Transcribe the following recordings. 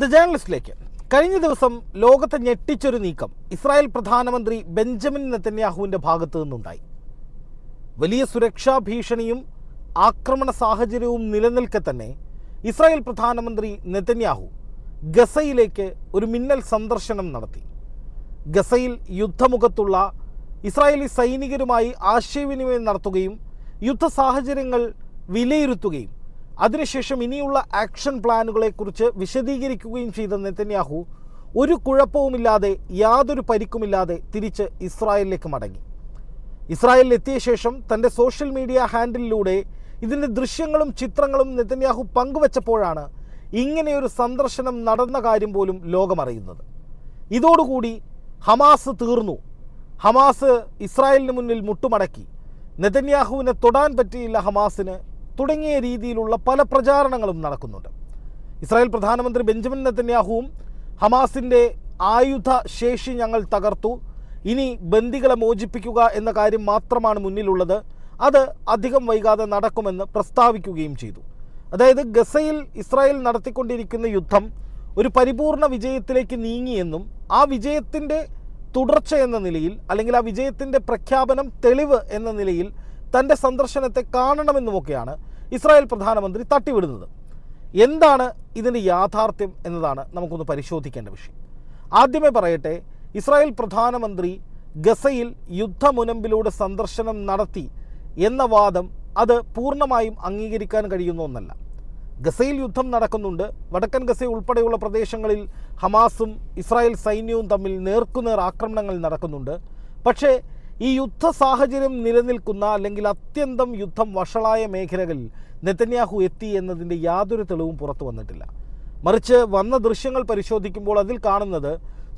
The ജേർണലിസ്റ്റിലേക്ക് കഴിഞ്ഞ ദിവസം ലോകത്തെ ഞെട്ടിച്ചൊരു നീക്കം ഇസ്രായേൽ പ്രധാനമന്ത്രി ബെഞ്ചമിൻ നെത്തന്യാഹുവിന്റെ ഭാഗത്തു നിന്നുണ്ടായി. വലിയ സുരക്ഷാ ഭീഷണിയും ആക്രമണ സാഹചര്യവും നിലനിൽക്കെ തന്നെ ഇസ്രായേൽ പ്രധാനമന്ത്രി നെതന്യാഹു ഗസയിലേക്ക് ഒരു മിന്നൽ സന്ദർശനം നടത്തി. ഗസയിൽ യുദ്ധമുഖത്തുള്ള ഇസ്രായേലി സൈനികരുമായി ആശയവിനിമയം നടത്തുകയും യുദ്ധ സാഹചര്യങ്ങൾ വിലയിരുത്തുകയും അതിനുശേഷം ഇനിയുള്ള ആക്ഷൻ പ്ലാനുകളെക്കുറിച്ച് വിശദീകരിക്കുകയും ചെയ്ത നെതന്യാഹു ഒരു കുഴപ്പവുമില്ലാതെ യാതൊരു പരിക്കുമില്ലാതെ തിരിച്ച് ഇസ്രായേലിലേക്ക് മടങ്ങി. ഇസ്രായേലിലെത്തിയ ശേഷം തന്റെ സോഷ്യൽ മീഡിയ ഹാൻഡിലൂടെ ഇതിന്റെ ദൃശ്യങ്ങളും ചിത്രങ്ങളും നെതന്യാഹു പങ്കുവച്ചപ്പോഴാണ് ഇങ്ങനെയൊരു സന്ദർശനം നടന്ന കാര്യം പോലും ലോകമറിയുന്നത്. ഇതോടുകൂടി ഹമാസ് തീർന്നു. ഹമാസ് ഇസ്രായേലിന് മുന്നിൽ മുട്ടുമടക്കി. നെതന്യാഹുവിനെ തൊടാൻ പറ്റിയില്ല ഹമാസിന്. തുടങ്ങിയ രീതിയിലുള്ള പല പ്രചാരണങ്ങളും നടക്കുന്നുണ്ട്. ഇസ്രായേൽ പ്രധാനമന്ത്രി ബെഞ്ചമിൻ നെത്തന്യാഹുവും ഹമാസിന്റെ ആയുധ ശേഷി ഞങ്ങൾ തകർത്തു. ഇനി ബന്ദികളെ മോചിപ്പിക്കുക എന്ന കാര്യം മാത്രമാണ് മുന്നിലുള്ളത്. അത് അധികം വൈകാതെ നടക്കുമെന്ന് പ്രസ്താവിക്കുകയും ചെയ്തു. അതായത് ഗസയിൽ ഇസ്രായേൽ നടത്തിക്കൊണ്ടിരിക്കുന്ന യുദ്ധം ഒരു പരിപൂർണ വിജയത്തിലേക്ക് നീങ്ങിയെന്നും ആ വിജയത്തിന്റെ തുടർച്ച എന്ന നിലയിൽ അല്ലെങ്കിൽ ആ വിജയത്തിന്റെ പ്രഖ്യാപനം തെളിവ് എന്ന നിലയിൽ തന്റെ സന്ദർശനത്തെ കാണണമെന്നുമൊക്കെയാണ് ഇസ്രായേൽ പ്രധാനമന്ത്രി തട്ടിവിടുന്നത്. എന്താണ് ഇതിന്റെ യാഥാർത്ഥ്യം എന്നതാണ് നമുക്കൊന്ന് പരിശോധിക്കേണ്ട വിഷയം. ആദ്യമേ പറയട്ടെ ഇസ്രായേൽ പ്രധാനമന്ത്രി ഗസയിൽ യുദ്ധമുനമ്പിലൂടെ സന്ദർശനം നടത്തി എന്ന വാദം അത് പൂർണമായും അംഗീകരിക്കാൻ കഴിയുന്ന ഒന്നല്ല. ഗസയിൽ യുദ്ധം നടക്കുന്നുണ്ട്. വടക്കൻ ഗസ ഉൾപ്പെടെയുള്ള പ്രദേശങ്ങളിൽ ഹമാസും ഇസ്രായേൽ സൈന്യവും തമ്മിൽ നേർക്കുനേർ ആക്രമണങ്ങൾ നടക്കുന്നുണ്ട്. പക്ഷേ ഈ യുദ്ധ സാഹചര്യം നിലനിൽക്കുന്ന അല്ലെങ്കിൽ അത്യന്തം യുദ്ധം വഷളായ മേഖലകളിൽ നെതന്യാഹു എത്തി എന്നതിന്റെ യാതൊരു തെളിവും പുറത്തു വന്നിട്ടില്ല. മറിച്ച് വന്ന ദൃശ്യങ്ങൾ പരിശോധിക്കുമ്പോൾ അതിൽ കാണുന്നത്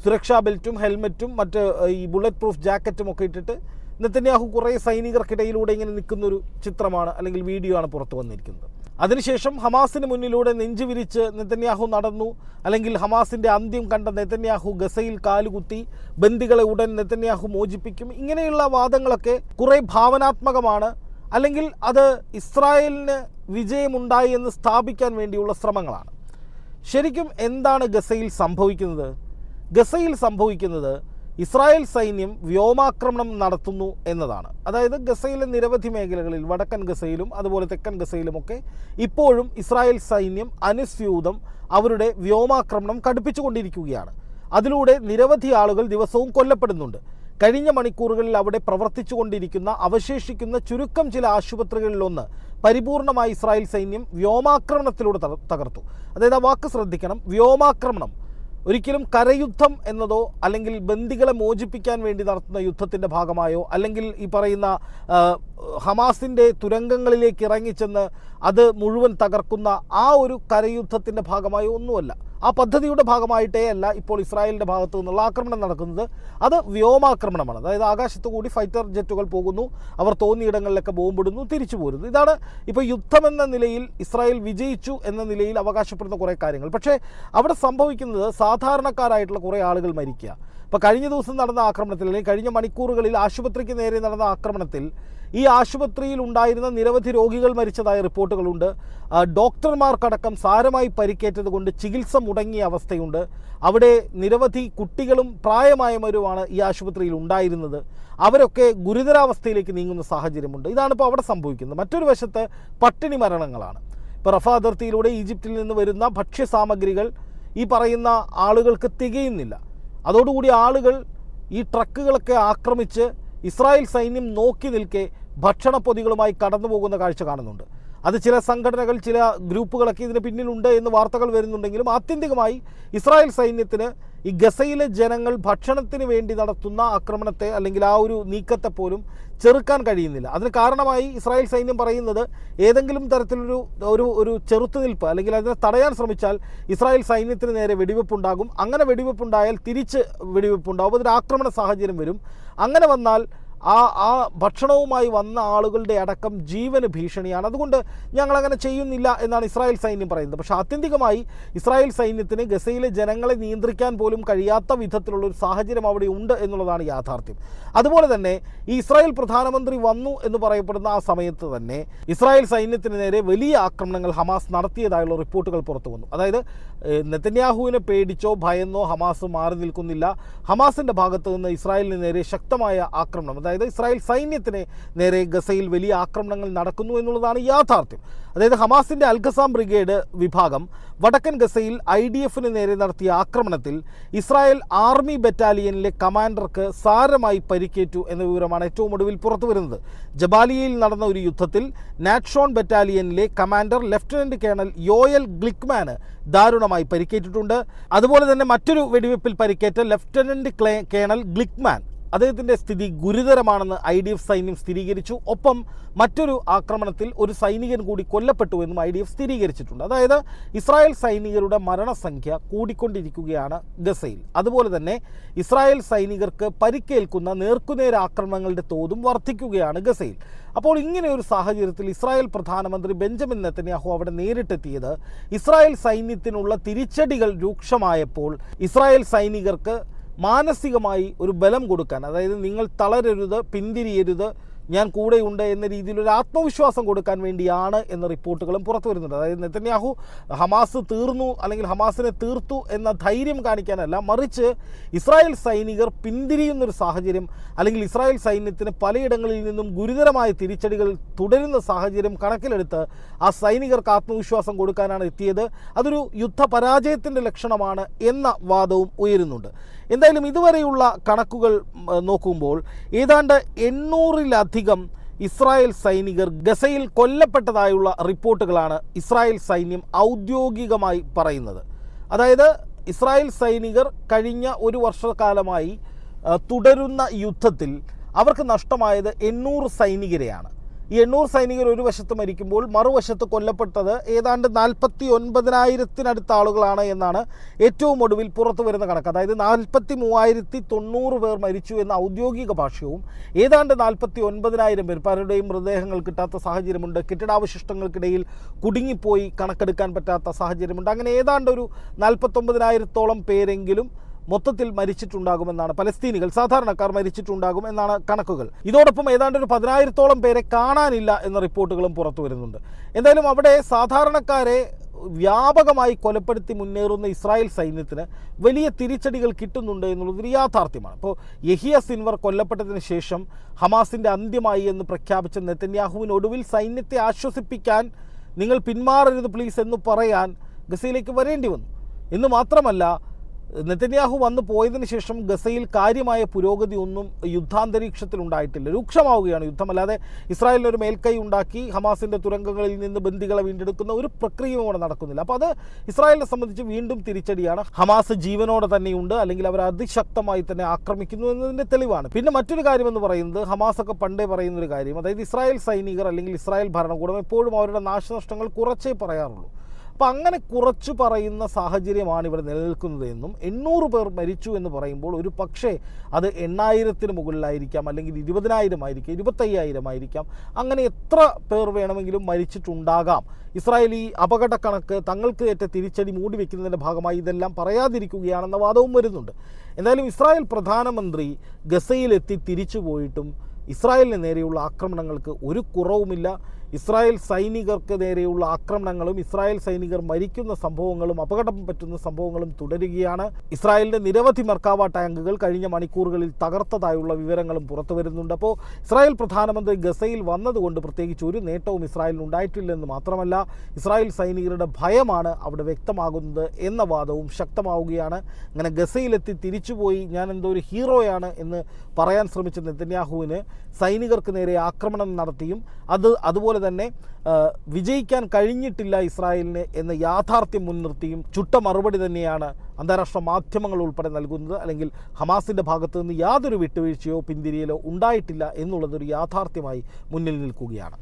സുരക്ഷാ ബെൽറ്റും ഹെൽമെറ്റും മറ്റ് ഈ ബുള്ളറ്റ് പ്രൂഫ് ജാക്കറ്റും ഒക്കെ ഇട്ടിട്ട് നെത്തന്യാഹു കുറേ സൈനികർക്കിടയിലൂടെ ഇങ്ങനെ നിൽക്കുന്നൊരു ചിത്രമാണ് അല്ലെങ്കിൽ വീഡിയോ ആണ് പുറത്തു വന്നിരിക്കുന്നത്. അതിനുശേഷം ഹമാസിന് മുന്നിലൂടെ നെഞ്ചു വിരിച്ച് നെതന്യാഹു നടന്നു. അല്ലെങ്കിൽ ഹമാസിന്റെ അന്ത്യം കണ്ട നെതന്യാഹു ഗസയിൽ കാലുകുത്തി ബന്ദികളെ ഉടൻ നെതന്യാഹു മോചിപ്പിക്കും. ഇങ്ങനെയുള്ള വാദങ്ങളൊക്കെ കുറെ ഭാവനാത്മകമാണ്. അല്ലെങ്കിൽ അത് ഇസ്രായേലിന് വിജയമുണ്ടായി എന്ന് സ്ഥാപിക്കാൻ വേണ്ടിയുള്ള ശ്രമങ്ങളാണ്. ശരിക്കും എന്താണ് ഗസയിൽ സംഭവിക്കുന്നത്? ഗസയിൽ സംഭവിക്കുന്നത് ഇസ്രായേൽ സൈന്യം വ്യോമാക്രമണം നടത്തുന്നു എന്നതാണ്. അതായത് ഗസയിലെ നിരവധി മേഖലകളിൽ വടക്കൻ ഗസയിലും അതുപോലെ തെക്കൻ ഗസയിലുമൊക്കെ ഇപ്പോഴും ഇസ്രായേൽ സൈന്യം അനുസ്യൂതം അവരുടെ വ്യോമാക്രമണം കടുപ്പിച്ചുകൊണ്ടിരിക്കുകയാണ്. അതിലൂടെ നിരവധി ആളുകൾ ദിവസവും കൊല്ലപ്പെടുന്നുണ്ട്. കഴിഞ്ഞ മണിക്കൂറുകളിൽ അവിടെ പ്രവർത്തിച്ചുകൊണ്ടിരിക്കുന്ന അവശേഷിക്കുന്ന ചുരുക്കം ചില ആശുപത്രികളിലൊന്ന് പരിപൂർണമായി ഇസ്രായേൽ സൈന്യം വ്യോമാക്രമണത്തിലൂടെ തകർത്തു. അതായത് ആ വാക്ക് ശ്രദ്ധിക്കണം. വ്യോമാക്രമണം. ഒരിക്കലും കരയുദ്ധം എന്നതോ അല്ലെങ്കിൽ ബന്ദികളെ മോചിപ്പിക്കാൻ വേണ്ടി നടത്തുന്ന യുദ്ധത്തിന്റെ ഭാഗമായോ അല്ലെങ്കിൽ ഈ പറയുന്ന ഹമാസിന്റെ തുരങ്കങ്ങളിലേക്ക് ഇറങ്ങിച്ചെന്ന് അത് മുഴുവൻ തകർക്കുന്ന ആ ഒരു കരയുദ്ധത്തിന്റെ ഭാഗമായോ ഒന്നുമല്ല. ആ പദ്ധതിയുടെ ഭാഗമായിട്ടേ അല്ല ഇപ്പോൾ ഇസ്രായേലിന്റെ ഭാഗത്തു നിന്നുള്ള ആക്രമണം നടക്കുന്നത്. അത് വ്യോമാക്രമണമാണ്. അതായത് ആകാശത്തു കൂടി ഫൈറ്റർ ജെറ്റുകൾ പോകുന്നു. അവർ തോന്നിയിടങ്ങളിലൊക്കെ ബോംബിടുന്നു തിരിച്ചു പോരുന്നു. ഇതാണ് ഇപ്പോൾ യുദ്ധമെന്ന നിലയിൽ ഇസ്രായേൽ വിജയിച്ചു എന്ന നിലയിൽ അവകാശപ്പെടുന്ന കുറേ കാര്യങ്ങൾ. പക്ഷേ അവിടെ സംഭവിക്കുന്നത് സാധാരണക്കാരായിട്ടുള്ള കുറേ ആളുകൾ മരിക്കുക. ഇപ്പോൾ കഴിഞ്ഞ ദിവസം നടന്ന ആക്രമണത്തിൽ അല്ലെങ്കിൽ കഴിഞ്ഞ മണിക്കൂറുകളിൽ ആശുപത്രിക്ക് നേരെ നടന്ന ആക്രമണത്തിൽ ഈ ആശുപത്രിയിൽ ഉണ്ടായിരുന്ന നിരവധി രോഗികൾ മരിച്ചതായ റിപ്പോർട്ടുകളുണ്ട്. ഡോക്ടർമാർക്കടക്കം സാരമായി പരിക്കേറ്റത് കൊണ്ട് ചികിത്സ മുടങ്ങിയ അവസ്ഥയുണ്ട്. അവിടെ നിരവധി കുട്ടികളും പ്രായമായവരുമാണ് ഈ ആശുപത്രിയിൽ ഉണ്ടായിരുന്നത്. അവരൊക്കെ ഗുരുതരാവസ്ഥയിലേക്ക് നീങ്ങുന്ന സാഹചര്യമുണ്ട്. ഇതാണ് ഇപ്പോൾ അവിടെ സംഭവിക്കുന്നത്. മറ്റൊരു വശത്ത് പട്ടിണി മരണങ്ങളാണ്. ഇപ്പോൾ റഫ അതിർത്തിയിലൂടെ ഈജിപ്തിൽ നിന്ന് വരുന്ന ഭക്ഷ്യസാമഗ്രികൾ ഈ പറയുന്ന ആളുകൾക്ക് തികയുന്നില്ല. അതോടുകൂടി ആളുകൾ ഈ ട്രക്കുകളൊക്കെ ആക്രമിച്ച് ഇസ്രായേൽ സൈന്യം നോക്കി നിൽക്കെ ഭക്ഷണപ്പൊതികളുമായി കടന്നു പോകുന്ന കാഴ്ച കാണുന്നുണ്ട്. അത് ചില സംഘടനകൾ ചില ഗ്രൂപ്പുകളൊക്കെ ഇതിന് പിന്നിലുണ്ട് എന്ന് വാർത്തകൾ വരുന്നുണ്ടെങ്കിലും ആത്യന്തികമായി ഇസ്രായേൽ സൈന്യത്തിന് ഈ ഗസയിലെ ജനങ്ങൾ ഭക്ഷണത്തിന് വേണ്ടി നടത്തുന്ന ആക്രമണത്തെ അല്ലെങ്കിൽ ആ ഒരു നീക്കത്തെ പോലും ചെറുക്കാൻ കഴിയുന്നില്ല. അതിന് കാരണമായി ഇസ്രായേൽ സൈന്യം പറയുന്നത് ഏതെങ്കിലും തരത്തിലൊരു ഒരു ഒരു ചെറുത്തുനിൽപ്പ് അല്ലെങ്കിൽ അതിനെ തടയാൻ ശ്രമിച്ചാൽ ഇസ്രായേൽ സൈന്യത്തിന് നേരെ വെടിവെപ്പുണ്ടാകും. അങ്ങനെ വെടിവെപ്പുണ്ടായാൽ തിരിച്ച് വെടിവെപ്പുണ്ടാകും. അതൊരു ആക്രമണ സാഹചര്യം വരും. അങ്ങനെ വന്നാൽ ആ ആ ഭക്ഷണവുമായി വന്ന ആളുകളുടെ അടക്കം ജീവന് ഭീഷണിയാണ്. അതുകൊണ്ട് ഞങ്ങൾ അങ്ങനെ ചെയ്യുന്നില്ല എന്നാണ് ഇസ്രായേൽ സൈന്യം പറയുന്നത്. പക്ഷേ ആത്യന്തികമായി ഇസ്രായേൽ സൈന്യത്തിന് ഗസയിലെ ജനങ്ങളെ നിയന്ത്രിക്കാൻ പോലും കഴിയാത്ത വിധത്തിലുള്ള ഒരു സാഹചര്യം അവിടെ ഉണ്ട് എന്നുള്ളതാണ് യാഥാർത്ഥ്യം. അതുപോലെ തന്നെ ഈ ഇസ്രായേൽ പ്രധാനമന്ത്രി വന്നു എന്ന് പറയപ്പെടുന്ന ആ സമയത്ത് തന്നെ ഇസ്രായേൽ സൈന്യത്തിന് നേരെ വലിയ ആക്രമണങ്ങൾ ഹമാസ് നടത്തിയതായുള്ള റിപ്പോർട്ടുകൾ പുറത്തു വന്നു. അതായത് നെത്തന്യാഹുവിനെ പേടിച്ചോ ഭയന്നോ ഹമാസ് മാറി നിൽക്കുന്നില്ല. ഹമാസിന്റെ ഭാഗത്ത് നിന്ന് ഇസ്രായേലിന് നേരെ ശക്തമായ ആക്രമണം. അതായത് ഇസ്രായേൽ സൈന്യത്തിന് നേരെ ഗസയിൽ വലിയ ആക്രമണങ്ങൾ നടക്കുന്നു എന്നുള്ളതാണ് യാഥാർത്ഥ്യം. അതായത് ഹമാസിന്റെ അൽഖസാം ബ്രിഗേഡ് വിഭാഗം വടക്കൻ ഗസയിൽ ഐ ഡി എഫിന് നേരെ നടത്തിയ ആക്രമണത്തിൽ ഇസ്രായേൽ ആർമി ബറ്റാലിയനിലെ കമാൻഡർക്ക് സാരമായി പരിക്കേറ്റു എന്ന വിവരമാണ് ഏറ്റവും ഒടുവിൽ പുറത്തു വരുന്നത് ജബാലിയയിൽ നടന്ന ഒരു യുദ്ധത്തിൽ നാറ്റ്ഷോൺ ബറ്റാലിയനിലെ കമാൻഡർ ലെഫ്റ്റനന്റ് കേണൽ യോയൽ ഗ്ലിക്മാന് ദാരുണമായി പരിക്കേറ്റിട്ടുണ്ട്. അതുപോലെ തന്നെ മറ്റൊരു വെടിവെപ്പിൽ പരിക്കേറ്റ ലെഫ്റ്റനന്റ് കേണൽ ഗ്ലിക്മാൻ അദ്ദേഹത്തിന്റെ സ്ഥിതി ഗുരുതരമാണെന്ന് ഐ ഡി എഫ് സൈന്യം സ്ഥിരീകരിച്ചു. ഒപ്പം മറ്റൊരു ആക്രമണത്തിൽ ഒരു സൈനികൻ കൂടി കൊല്ലപ്പെട്ടു എന്നും ഐ ഡി എഫ് സ്ഥിരീകരിച്ചിട്ടുണ്ട്. അതായത് ഇസ്രായേൽ സൈനികരുടെ മരണസംഖ്യ കൂടിക്കൊണ്ടിരിക്കുകയാണ് ഗസയിൽ. അതുപോലെ തന്നെ ഇസ്രായേൽ സൈനികർക്ക് പരിക്കേൽക്കുന്ന നേർക്കുനേര ആക്രമണങ്ങളുടെ തോതും വർദ്ധിക്കുകയാണ് ഗസയിൽ. അപ്പോൾ ഇങ്ങനെ ഒരു സാഹചര്യത്തിൽ ഇസ്രായേൽ പ്രധാനമന്ത്രി ബെഞ്ചമിൻ നെത്തന്യാഹു അവിടെ നേരിട്ടെത്തിയത് ഇസ്രായേൽ സൈന്യത്തിനുള്ള തിരിച്ചടികൾ രൂക്ഷമായപ്പോൾ ഇസ്രായേൽ സൈനികർക്ക് മാനസികമായി ഒരു ബലം കൊടുക്കാൻ അതായത് നിങ്ങൾ തളരരുത് പിന്തിരിയരുത് ഞാൻ കൂടെയുണ്ട് എന്ന രീതിയിൽ ഒരു ആത്മവിശ്വാസം കൊടുക്കാൻ വേണ്ടിയാണ് എന്ന റിപ്പോർട്ടുകളും പുറത്തു വരുന്നുണ്ട്. അതായത് നെതന്യാഹു ഹമാസ് തീർന്നു അല്ലെങ്കിൽ ഹമാസിനെ തീർത്തു എന്ന ധൈര്യം കാണിക്കാനല്ല മറിച്ച് ഇസ്രായേൽ സൈനികർ പിന്തിരിയുന്നൊരു സാഹചര്യം അല്ലെങ്കിൽ ഇസ്രായേൽ സൈന്യത്തിന് പലയിടങ്ങളിൽ നിന്നും ഗുരുതരമായ തിരിച്ചടികൾ തുടരുന്ന സാഹചര്യം കണക്കിലെടുത്ത് ആ സൈനികർക്ക് ആത്മവിശ്വാസം കൊടുക്കാനാണ് എത്തിയത്. അതൊരു യുദ്ധ പരാജയത്തിന്റെ ലക്ഷണമാണ് എന്ന വാദവും ഉയരുന്നുണ്ട്. എന്തായാലും ഇതുവരെയുള്ള കണക്കുകൾ നോക്കുമ്പോൾ ഏതാണ്ട് എണ്ണൂറിലധികം ഇസ്രായേൽ സൈനികർ ഗസയിൽ കൊല്ലപ്പെട്ടതായുള്ള റിപ്പോർട്ടുകളാണ് ഇസ്രായേൽ സൈന്യം ഔദ്യോഗികമായി പറയുന്നത്. അതായത് ഇസ്രായേൽ സൈനികർ കഴിഞ്ഞ ഒരു വർഷക്കാലമായി തുടരുന്ന യുദ്ധത്തിൽ അവർക്ക് നഷ്ടമായത് എണ്ണൂറ് സൈനികരെയാണ്. ഈ എണ്ണൂറ് സൈനികർ ഒരു വശത്ത് മരിക്കുമ്പോൾ മറുവശത്ത് കൊല്ലപ്പെട്ടത് ഏതാണ്ട് നാൽപ്പത്തി ഒൻപതിനായിരത്തിനടുത്ത ആളുകളാണ് എന്നാണ് ഏറ്റവും ഒടുവിൽ പുറത്തു വരുന്ന കണക്ക്. അതായത് നാൽപ്പത്തി മൂവായിരത്തി തൊണ്ണൂറ് പേർ മരിച്ചു എന്ന ഔദ്യോഗിക ഭാഷ്യവും ഏതാണ്ട് നാൽപ്പത്തി ഒൻപതിനായിരം പേർ പലരുടെയും മൃതദേഹങ്ങൾ കിട്ടാത്ത സാഹചര്യമുണ്ട്. കെട്ടിടാവശിഷ്ടങ്ങൾക്കിടയിൽ കുടുങ്ങിപ്പോയി കണക്കെടുക്കാൻ പറ്റാത്ത സാഹചര്യമുണ്ട്. അങ്ങനെ ഏതാണ്ട് ഒരു നാൽപ്പത്തൊമ്പതിനായിരത്തോളം പേരെങ്കിലും മൊത്തത്തിൽ മരിച്ചിട്ടുണ്ടാകുമെന്നാണ്. പലസ്തീനികൾ സാധാരണക്കാർ മരിച്ചിട്ടുണ്ടാകും എന്നാണ് കണക്കുകൾ. ഇതോടൊപ്പം ഏതാണ്ട് ഒരു പതിനായിരത്തോളം പേരെ കാണാനില്ല എന്ന റിപ്പോർട്ടുകളും പുറത്തു വരുന്നുണ്ട്. എന്തായാലും അവിടെ സാധാരണക്കാരെ വ്യാപകമായി കൊലപ്പെടുത്തി മുന്നേറുന്ന ഇസ്രായേൽ സൈന്യത്തിന് വലിയ തിരിച്ചടികൾ കിട്ടുന്നുണ്ട് എന്നുള്ളത് ഒരു യാഥാർത്ഥ്യമാണ്. അപ്പോൾ യഹിയ സിൻവർ കൊല്ലപ്പെട്ടതിന് ശേഷം ഹമാസിന്റെ അന്ത്യമായി എന്ന് പ്രഖ്യാപിച്ച നെത്തന്യാഹുവിന് ഒടുവിൽ സൈന്യത്തെ ആശ്വസിപ്പിക്കാൻ നിങ്ങൾ പിന്മാറരുത് പ്ലീസ് എന്ന് പറയാൻ ഗസയിലേക്ക് വരേണ്ടി വന്നു. എന്ന് മാത്രമല്ല നെതന്യാഹു വന്നു പോയതിന് ശേഷം ഗസയിൽ കാര്യമായ പുരോഗതി ഒന്നും യുദ്ധാന്തരീക്ഷത്തിൽ ഉണ്ടായിട്ടില്ല രൂക്ഷമാവുകയാണ് യുദ്ധം. അല്ലാതെ ഇസ്രായേലിന് ഒരു മേൽക്കൈ ഉണ്ടാക്കി ഹമാസിന്റെ തുരങ്കങ്ങളിൽ നിന്ന് ബന്ദികളെ വീണ്ടെടുക്കുന്ന ഒരു പ്രക്രിയയും അവിടെ നടക്കുന്നില്ല. അപ്പോൾ അത് ഇസ്രായേലിനെ സംബന്ധിച്ച് വീണ്ടും തിരിച്ചടിയാണ്. ഹമാസ് ജീവനോടെ തന്നെയുണ്ട്. അല്ലെങ്കിൽ അവർ അതിശക്തമായി തന്നെ ആക്രമിക്കുന്നു എന്നതിന്റെ തെളിവാണ്. പിന്നെ മറ്റൊരു കാര്യം എന്ന് പറയുന്നത് ഹമാസ് ഒക്കെ പണ്ടേ പറയുന്ന ഒരു കാര്യം. അതായത് ഇസ്രായേൽ സൈനികർ അല്ലെങ്കിൽ ഇസ്രായേൽ ഭരണകൂടം എപ്പോഴും അവരുടെ നാശനഷ്ടങ്ങൾ കുറച്ചേ പറയാറുള്ളൂ. അപ്പം അങ്ങനെ കുറച്ചു പറയുന്ന സാഹചര്യമാണ് ഇവിടെ നിലനിൽക്കുന്നത് എന്നും എണ്ണൂറ് പേർ മരിച്ചു എന്ന് പറയുമ്പോൾ ഒരു പക്ഷേ അത് എണ്ണായിരത്തിന് മുകളിലായിരിക്കാം അല്ലെങ്കിൽ ഇരുപതിനായിരം ആയിരിക്കാം ഇരുപത്തയ്യായിരം ആയിരിക്കാം അങ്ങനെ എത്ര പേർ വേണമെങ്കിലും മരിച്ചിട്ടുണ്ടാകാം. ഇസ്രായേൽ ഈ അപകട കണക്ക് തങ്ങൾക്ക് ഏറ്റ തിരിച്ചടി മൂടി വെക്കുന്നതിന്റെ ഭാഗമായി ഇതെല്ലാം പറയാതിരിക്കുകയാണെന്ന വാദവും വരുന്നുണ്ട്. എന്തായാലും ഇസ്രായേൽ പ്രധാനമന്ത്രി ഗസയിലെത്തി തിരിച്ചു പോയിട്ടും ഇസ്രായേലിന് നേരെയുള്ള ആക്രമണങ്ങൾക്ക് ഒരു കുറവുമില്ല. ഇസ്രായേൽ സൈനികർക്ക് നേരെയുള്ള ആക്രമണങ്ങളും ഇസ്രായേൽ സൈനികർ മരിക്കുന്ന സംഭവങ്ങളും അപകടം പറ്റുന്ന സംഭവങ്ങളും തുടരുകയാണ്. ഇസ്രായേലിന്റെ നിരവധി മർക്കാവ ടാങ്കുകൾ കഴിഞ്ഞ മണിക്കൂറുകളിൽ തകർത്തതായുള്ള വിവരങ്ങളും പുറത്തു വരുന്നുണ്ട്. അപ്പോൾ ഇസ്രായേൽ പ്രധാനമന്ത്രി ഗസയിൽ വന്നതുകൊണ്ട് പ്രത്യേകിച്ച് ഒരു നേട്ടവും ഇസ്രായേലിന് ഉണ്ടായിട്ടില്ലെന്ന് മാത്രമല്ല ഇസ്രായേൽ സൈനികരുടെ ഭയമാണ് അവിടെ വ്യക്തമാകുന്നത് എന്ന വാദവും ശക്തമാവുകയാണ്. അങ്ങനെ ഗസയിലെത്തി തിരിച്ചുപോയി ഞാൻ എന്തോ ഒരു ഹീറോയാണ് എന്ന് പറയാൻ ശ്രമിച്ച നെതന്യാഹുവിന് സൈനികർക്ക് നേരെ ആക്രമണം നടത്തിയും അത് അതുപോലെ തന്നെ വിജയിക്കാൻ കഴിഞ്ഞിട്ടില്ല ഇസ്രായേലിന് എന്ന യാഥാർത്ഥ്യം മുൻനിർത്തിയും ചുട്ട മറുപടി തന്നെയാണ് അന്താരാഷ്ട്ര മാധ്യമങ്ങൾ ഉൾപ്പെടെ നൽകുന്നത്. അല്ലെങ്കിൽ ഹമാസിന്റെ ഭാഗത്തു നിന്ന് യാതൊരു വിട്ടുവീഴ്ചയോ പിന്തിരിയലോ ഉണ്ടായിട്ടില്ല എന്നുള്ളതൊരു യാഥാർത്ഥ്യമായി മുന്നിൽ നിൽക്കുകയാണ്.